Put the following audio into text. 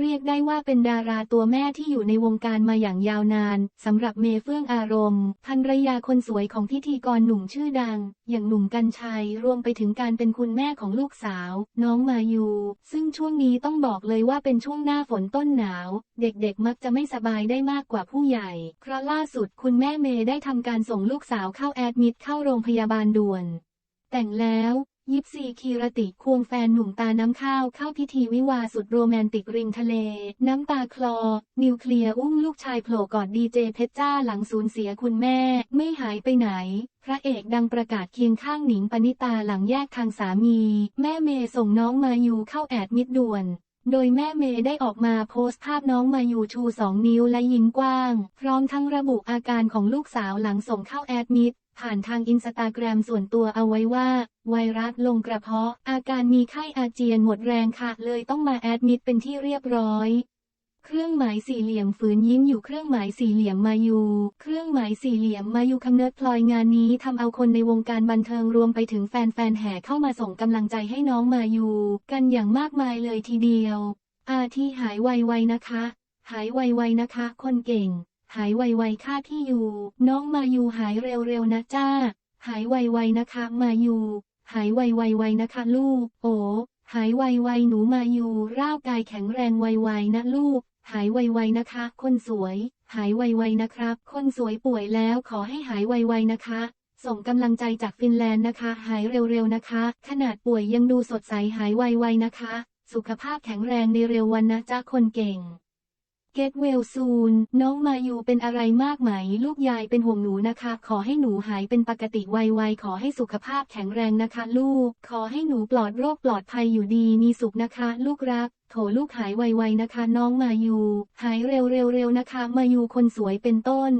เรียกได้ว่าเป็นดาราตัวแม่ที่อยู่ในวงการมาอย่างยาวนานสำหรับเมเฟื่องอารมณ์ภรรยาคนสวยของพิธีกรหนุ่มชื่อดัง อย่างหนุ่มกัญชัย รวมไปถึงการเป็นคุณแม่ของลูกสาว น้องมายู ซึ่งช่วงนี้ต้องบอกเลยว่าเป็นช่วงหน้าฝนต้นหนาว เด็กๆมักจะไม่สบายได้มากกว่าผู้ใหญ่ เพราะล่าสุดคุณแม่เมย์ได้ทำการส่งลูกสาวเข้าแอดมิดเข้าโรงพยาบาลด่วน แต่งแล้ว ยิปซีคีรติควงแฟนหนุ่มตาน้ำข้าวเข้าพิธีวิวาสุดโรแมนติกริมทะเล น้ำตาคลอ นิวเคลียร์อุ้มลูกชายโผล่กอดดีเจเพชรจ้าหลังสูญเสียคุณแม่ ไม่หายไปไหน พระเอกดังประกาศเคียงข้างหนิงปณิตาหลังแยกทางสามี แม่เมย์ส่งน้องมายูเข้าแอดมิดด่วนโดยแม่เมย์ได้ออกมาโพสต์ภาพน้องมายูชูสองนิ้วและยิ้มกว้าง พร้อมทั้งระบุอาการของลูกสาวหลังส่งเข้าแอดมิด ผ่านทางอินสตาแกรมส่วนตัวเอาไว้ว่า ไวรัสลงกระเพาะ อาการมีไข้อาเจียนหมดแรงค่ะ เลยต้องมาแอดมิดเป็นที่เรียบร้อยเครื่องหมายสี่เหลี่ยมฝืนยิ้มอยู่เครื่องหมายสี่เหลี่ยมมายูเครื่องหมายสี่เหลี่ยมมายูคำเนิดพลอยงานนี้ทำเอาคนในวงการบันเทิงรวมไปถึงแฟนๆแห่เข้ามาส่งกำลังใจให้น้องมายูกันอย่างมากมายเลยทีเดียว อาที่หายไวๆนะคะ หายไวๆนะคะ คนเก่ง หายไวๆค่าที่อยู่ น้องมายูหายเร็วๆนะจ้า หายไวๆนะคะมายูหายไวๆๆนะคะลูก โอ้หายไวๆหนูมายูร่าวกายแข็งแรงไวๆนะลูก หายไวๆนะคะ คนสวย หายไวๆนะครับ คนสวยป่วยแล้วขอให้หายไวๆนะคะ ส่งกำลังใจจากฟินแลนด์นะคะ หายเร็วๆนะคะ ขนาดป่วยยังดูสดใสหายไวๆนะคะ สุขภาพแข็งแรงในเร็ววันนะจ้าคนเก่ง เกตเวลซูน น้องมายูเป็นอะไรมากไหม ลูกยายเป็นห่วงหนูนะคะ ขอให้หนูหายเป็นปกติไวๆ ขอให้สุขภาพแข็งแรงนะคะ ลูก ขอให้หนูปลอดโรคปลอดภัยอยู่ดี มีสุขนะคะ ลูกรัก โถลูกหายไวๆนะคะ น้องมายู หายเร็วๆๆนะคะ มายูคนสวยเป็นต้น